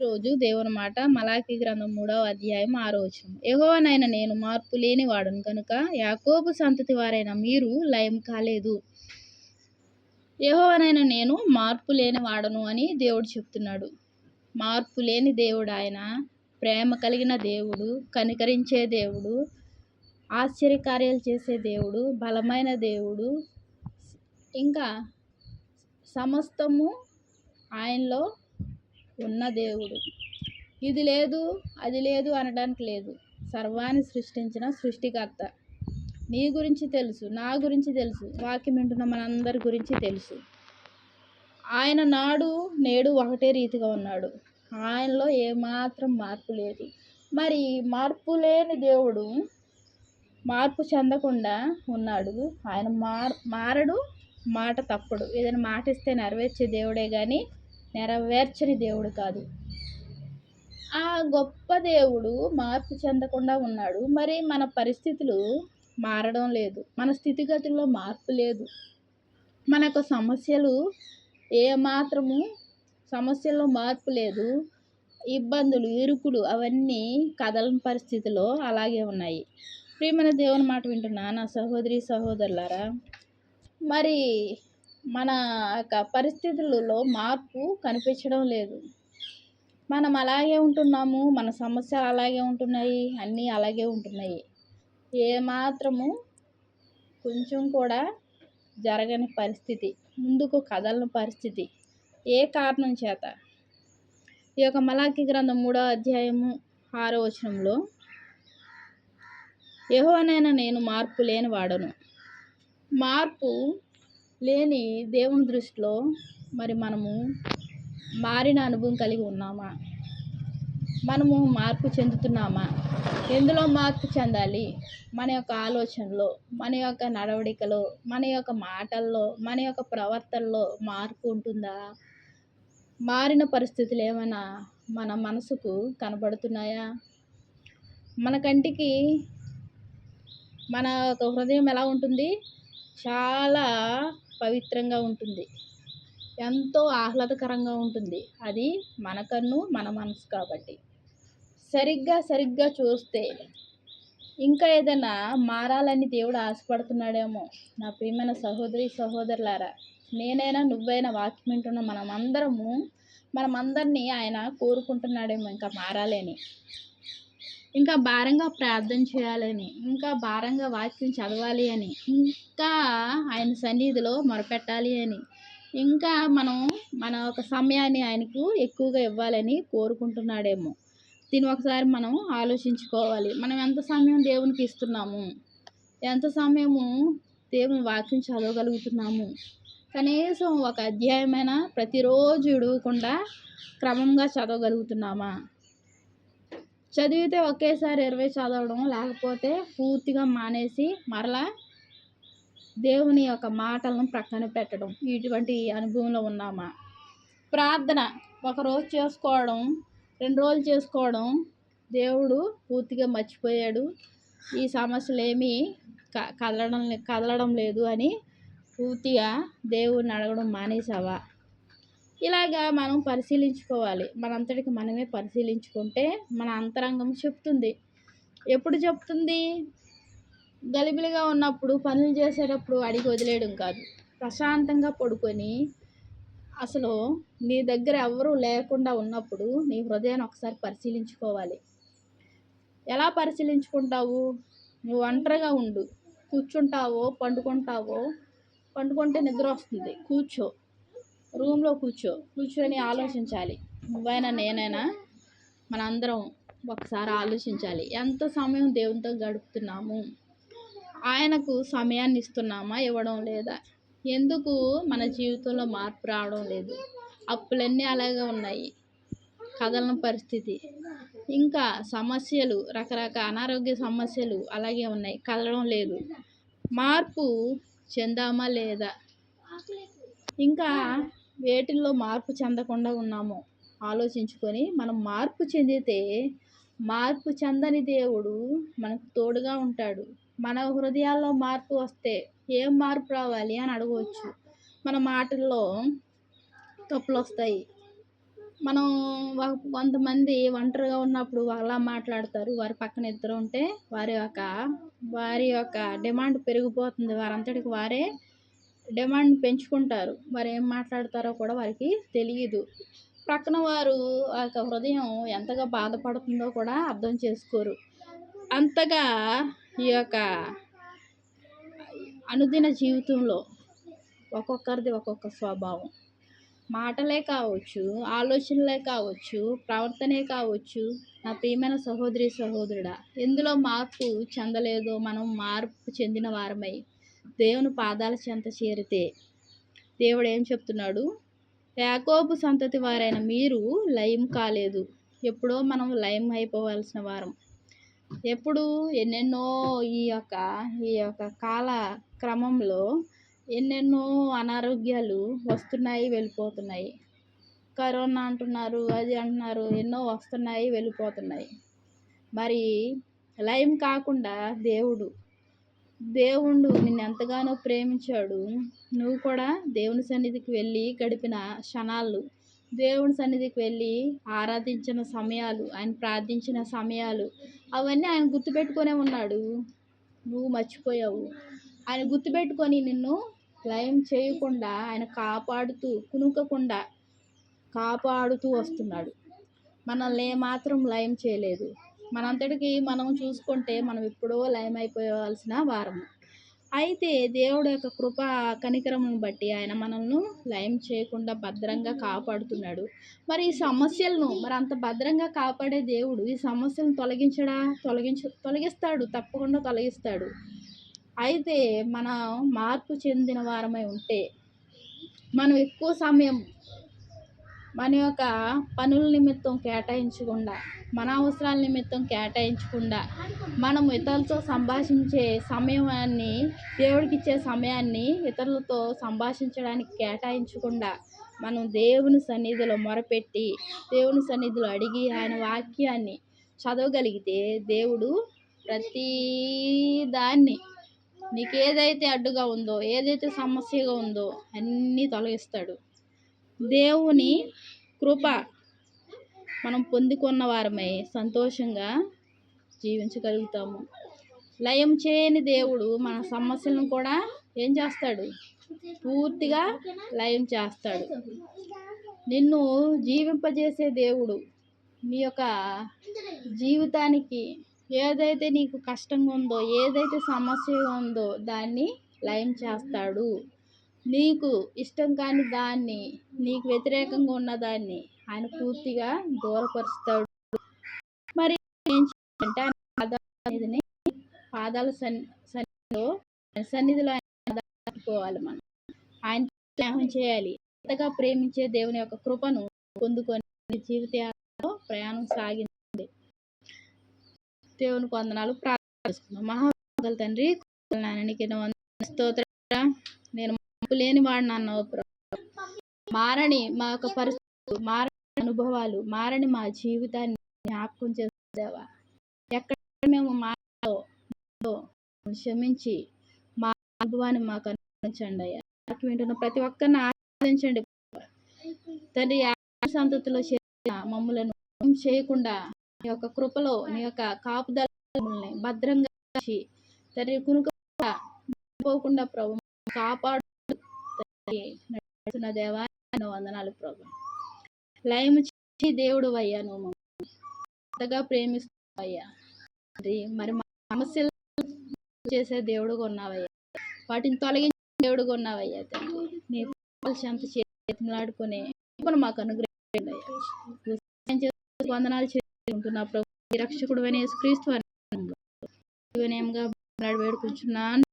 రోజు దేవుని మాట మలాఖీ గ్రంథం మూడవ అధ్యాయం ఆరో వచనం. యహోవనైన నేను మార్పు లేని వాడును కనుక యాకోబు సంతతి వారైన మీరు లయం కాలేదు. యహోవనైన నేను మార్పు లేని వాడను అని దేవుడు చెప్తున్నాడు. మార్పు లేని దేవుడు ఆయన ప్రేమ కలిగిన దేవుడు కనికరించే దేవుడు ఆశ్చర్యకార్యాలు చేసే దేవుడు బలమైన దేవుడు ఇంకా సమస్తము ఆయనలో ఉన్న దేవుడు. ఇది లేదు అది లేదు అనడానికి లేదు. సర్వాన్ని సృష్టించిన సృష్టికర్త. నీ గురించి తెలుసు నా గురించి తెలుసు. వాక్యం వింటున్న మనందరి గురించి తెలుసు. ఆయన నాడు నేడు ఒకటే రీతిగా ఉన్నాడు. ఆయనలో ఏమాత్రం మార్పు లేదు. మరి మార్పు లేని దేవుడు మార్పు చెందకుండా ఉన్నాడు. ఆయన మార్ మారడు మాట తప్పుడు. ఏదైనా మాట ఇస్తే నెరవేర్చే దేవుడే కానీ నెరవేర్చని దేవుడు కాదు. ఆ గొప్ప దేవుడు మార్పు చెందకుండా ఉన్నాడు. మరి మన పరిస్థితులు మారడం లేదు. మన స్థితిగతుల్లో మార్పు లేదు. మనకు సమస్యలు ఏమాత్రము సమస్యల్లో మార్పు లేదు. ఇబ్బందులు ఇరుకులు అవన్నీ కదలని పరిస్థితిలో అలాగే ఉన్నాయి. ప్రియమైన దేవుని మాట వింటున్నా నా సహోదరి సహోదరులారా మరి మన యొక్క పరిస్థితులలో మార్పు కనిపించడం లేదు. మనం అలాగే ఉంటున్నాము మన సమస్యలు అలాగే ఉంటున్నాయి అన్నీ అలాగే ఉంటున్నాయి. ఏమాత్రము కొంచెం కూడా జరగని పరిస్థితి ముందుకు కదలని పరిస్థితి ఏ కారణం చేత? ఈ యొక్క మలాకి గ్రంథం మూడో అధ్యాయము ఆరో వచనంలో యహోనైనా నేను మార్పు లేని వాడను మార్పు లేని దేవుని దృష్టిలో మరి మనము మారిన అనుభవం కలిగి ఉన్నామా? మనము మార్పు చెందుతున్నామా? ఎందులో మార్పు చెందాలి? మన యొక్క ఆలోచనలో మన యొక్క నడవడికలో మన యొక్క మాటల్లో మన యొక్క ప్రవర్తనలో మార్పు ఉంటుందా? మారిన పరిస్థితులు ఏమైనా మన మనసుకు కనబడుతున్నాయా? మన కంటికి మన యొక్క హృదయం ఎలా ఉంటుంది? చాలా పవిత్రంగా ఉంటుంది. ఎంతో ఆహ్లాదకరంగా ఉంటుంది. అది మన కన్ను మన మనసు కాబట్టి. సరిగ్గా సరిగ్గా చూస్తే ఇంకా ఏదైనా మారాలని దేవుడు ఆశపడుతున్నాడేమో. నా ప్రియమైన సహోదరి సహోదరులారా నేనైనా నువ్వైనా వాక్యం వింటున్న మనమందరము మనమందరినీ ఆయన కోరుకుంటున్నాడేమో ఇంకా మారాలని. ఇంకా భారంగా ప్రార్థన చేయాలని ఇంకా భారంగా వాక్యం చదవాలి అని ఇంకా ఆయన సన్నిధిలో మొరపెట్టాలి అని ఇంకా మనం మన ఒక సమయాన్ని ఆయనకు ఎక్కువగా ఇవ్వాలని కోరుకుంటున్నాడేమో. దీన్ని ఒకసారి మనం ఆలోచించుకోవాలి. మనం ఎంత సమయం దేవునికి ఇస్తున్నాము? ఎంత సమయము దేవుని వాక్యం చదవగలుగుతున్నాము? కనీసం ఒక అధ్యాయమైనా ప్రతిరోజు విడవకుండా క్రమంగా చదవగలుగుతున్నామా? చదివితే ఒకేసారి ఇరవై చదవడం లేకపోతే పూర్తిగా మానేసి మరలా దేవుని యొక్క మాటలను ప్రక్కన పెట్టడం. ఇటువంటి అనుభవంలో ఉన్నామా? ప్రార్థన. ఒకరోజు చేసుకోవడం రెండు రోజులు చేసుకోవడం దేవుడు పూర్తిగా మర్చిపోయాడు. ఈ సమస్యలు ఏమీ కదలడం కదలడం లేదు అని పూర్తిగా దేవుడిని అడగడం మానేసావా? ఇలాగా మనం పరిశీలించుకోవాలి. మనంతటికి మనమే పరిశీలించుకుంటే మన అంతరంగం చెప్తుంది. ఎప్పుడు చెప్తుంది? గలిబిలిగా ఉన్నప్పుడు పనులు చేసేటప్పుడు అడిగి వదిలేయడం కాదు. ప్రశాంతంగా పడుకొని అసలు నీ దగ్గర ఎవరు లేకుండా ఉన్నప్పుడు నీ హృదయాన్ని ఒకసారి పరిశీలించుకోవాలి. ఎలా పరిశీలించుకుంటావు? నువ్వు ఒంటరిగా ఉండు. కూర్చుంటావో పండుకుంటావో? పండుకుంటే నిద్ర వస్తుంది. కూర్చో. రూమ్లో కూర్చో. కూర్చొని ఆలోచించాలి. నువ్వైనా నేనైనా మనందరం ఒకసారి ఆలోచించాలి. ఎంత సమయం దేవునితో గడుపుతున్నాము? ఆయనకు సమయాన్ని ఇస్తున్నామా? ఇవ్వడం లేదా? ఎందుకు మన జీవితంలో మార్పు రావడం లేదు? అప్పులన్నీ అలాగే ఉన్నాయి. కదలని పరిస్థితి. ఇంకా సమస్యలు రకరకాల అనారోగ్య సమస్యలు అలాగే ఉన్నాయి. కదలడం లేదు. మార్పు చెందామా లేదా? ఇంకా వేటిల్లో మార్పు చెందకుండా ఉన్నామో ఆలోచించుకొని మనం మార్పు చెందితే మార్పు చెందని దేవుడు మనకు తోడుగా ఉంటాడు. మన హృదయాల్లో మార్పు వస్తే ఏం మార్పు రావాలి అని అడగవచ్చు. మన మాటల్లో తప్పులు వస్తాయి. మనం కొంతమంది ఒంటరిగా ఉన్నప్పుడు అలా మాట్లాడతారు. వారి పక్కన ఇద్దరు ఉంటే వారి యొక్క వారి యొక్క డిమాండ్ పెరిగిపోతుంది. వారంతటికి వారే డిమాండ్ పెంచుకుంటారు. మరి ఏం మాట్లాడతారో కూడా వారికి తెలియదు ప్రక్కన వారు ఆ యొక్క హృదయం ఎంతగా బాధపడుతుందో కూడా అర్థం చేసుకోరు. అంతగా ఈ యొక్క అనుదిన జీవితంలో ఒక్కొక్కరిది ఒక్కొక్క స్వభావం. మాటలే కావచ్చు ఆలోచనలే కావచ్చు ప్రవర్తనే కావచ్చు నా ప్రియమైన సహోదరి సహోదరుడా ఎందులో మార్పు చెందలేదో మనం మార్పు చెందిన వారమై దేవుని పాదాల చెంత చేరితే దేవుడు ఏం చెప్తున్నాడు? యాకోబు సంతతి వారైన మీరు లయం కాలేదు. ఎప్పుడో మనం లయం అయిపోవాల్సిన వారం. ఎప్పుడు? ఎన్నెన్నో ఈ యొక్క ఈ యొక్క కాల క్రమంలో ఎన్నెన్నో అనారోగ్యాలు వస్తున్నాయి వెళ్ళిపోతున్నాయి. కరోనా అంటున్నారు అది అంటున్నారు ఎన్నో వస్తున్నాయి వెళ్ళిపోతున్నాయి. మరి లయం కాకుండా దేవుడు దేవుడు నిన్ను ఎంతగానో ప్రేమించాడు. నువ్వు కూడా దేవుని సన్నిధికి వెళ్ళి గడిపిన క్షణాలు దేవుని సన్నిధికి వెళ్ళి ఆరాధించిన సమయాలు ఆయన ప్రార్థించిన సమయాలు అవన్నీ ఆయన గుర్తుపెట్టుకునే ఉన్నాడు. నువ్వు మర్చిపోయావు. ఆయన గుర్తుపెట్టుకొని నిన్ను లయం చేయకుండా ఆయన కాపాడుతూ కునుకకుండా కాపాడుతూ వస్తున్నాడు. మనల్ని ఏమాత్రం లయం చేయలేదు. మనంతటికి మనం చూసుకుంటే మనం ఎప్పుడో లయమైపోవాల్సిన అయిపోవాల్సిన వారము అయితే దేవుడు యొక్క కృప కనికరమును బట్టి ఆయన మనల్ని లయం చేయకుండా భద్రంగా కాపాడుతున్నాడు. మరి ఈ సమస్యలను మరి అంత భద్రంగా కాపాడే దేవుడు ఈ సమస్యలను తొలగించడా? తొలగించ తొలగిస్తాడు తప్పకుండా తొలగిస్తాడు. అయితే మనం మార్పు చెందిన వారమై ఉంటే మనం ఎక్కువ సమయం మన యొక్క పనుల నిమిత్తం కేటాయించకుండా మన అవసరాల నిమిత్తం కేటాయించకుండా మనం ఇతరులతో సంభాషించే సమయాన్ని దేవుడికి ఇచ్చే సమయాన్ని ఇతరులతో సంభాషించడానికి కేటాయించకుండా మనం దేవుని సన్నిధిలో మొరపెట్టి దేవుని సన్నిధిలో అడిగి ఆయన వాక్యాన్ని చదవగలిగితే దేవుడు ప్రతి దాన్ని నీకు ఏదైతే అడ్డుగా ఉందో ఏదైతే సమస్యగా ఉందో అన్నీ తొలగిస్తాడు. దేవుని కృప మనం పొందుకున్న వారమై సంతోషంగా జీవించగలుగుతాము. లయం చేయని దేవుడు మన సమస్యలను కూడా ఏం చేస్తాడు? పూర్తిగా లయం చేస్తాడు. నిన్ను జీవింపజేసే దేవుడు నీ యొక్క జీవితానికి ఏదైతే నీకు కష్టంగా ఉందో ఏదైతే సమస్యగా ఉందో దాన్ని లయం చేస్తాడు. నీకు ఇష్టం కాని దాన్ని నీకు వ్యతిరేకంగా ఉన్న దాన్ని ఆయన పూర్తిగా దూరపరుస్తాడు. మరి అంటే పాదాల సన్నిధిని పాదాల సన్నిధిలో సన్నిధిలో ఆయన పెట్టుకోవాలి మనం. ఆయన స్నేహం చేయాలి. ఎంతగా ప్రేమించే దేవుని యొక్క కృపను పొందుకొని నీ జీవితంలో ప్రయాణం సాగింది. దేవుని వందనాలు ప్రార్థిస్తున్నాం. మహాగల తండ్రి నాయననికి స్తోత్ర. మార్పు లేని వాడిని అన్నావు మారని మా యొక్క పరిస్థితులు మారని అనుభవాలు మారని మా జీవితాన్ని జ్ఞాపకం చేసేవా? ఎక్కడ మేము మాలో క్షమించి మా అనుభవాన్ని మాకు అనుభవించండి అయ్యా. వింటున్న ప్రతి ఒక్కరిని ఆరాధించండి తండ్రి ఆ సంతతిలో చేసిన మమ్మలను చేయకుండా నీ యొక్క కృపలో నీ యొక్క కాపుదల భద్రంగా తండ్రి కునుకోకుండా పోకుండా ప్రభు కాపాడు నడుస్తున్న దేవా నీ వందనాలు ప్రభు. లయం చేసి దేవుడు అయ్యా నువ్వు అంతగా ప్రేమిస్తున్నావు అయ్యా తండ్రి, మరి మా సమస్యలు చేసే దేవుడుగా ఉన్నావయ్యా వాటిని తొలగించే దేవుడుగా ఉన్నావయ్యా తండ్రి. నీ పాదాల చేతులాడుకునే మాకు అనుగ్రహించండి వందనాలు చేసుకుంటున్నా ప్రభు. రక్షకుడు అనే క్రీస్తు అని వేడుకుంటున్నాను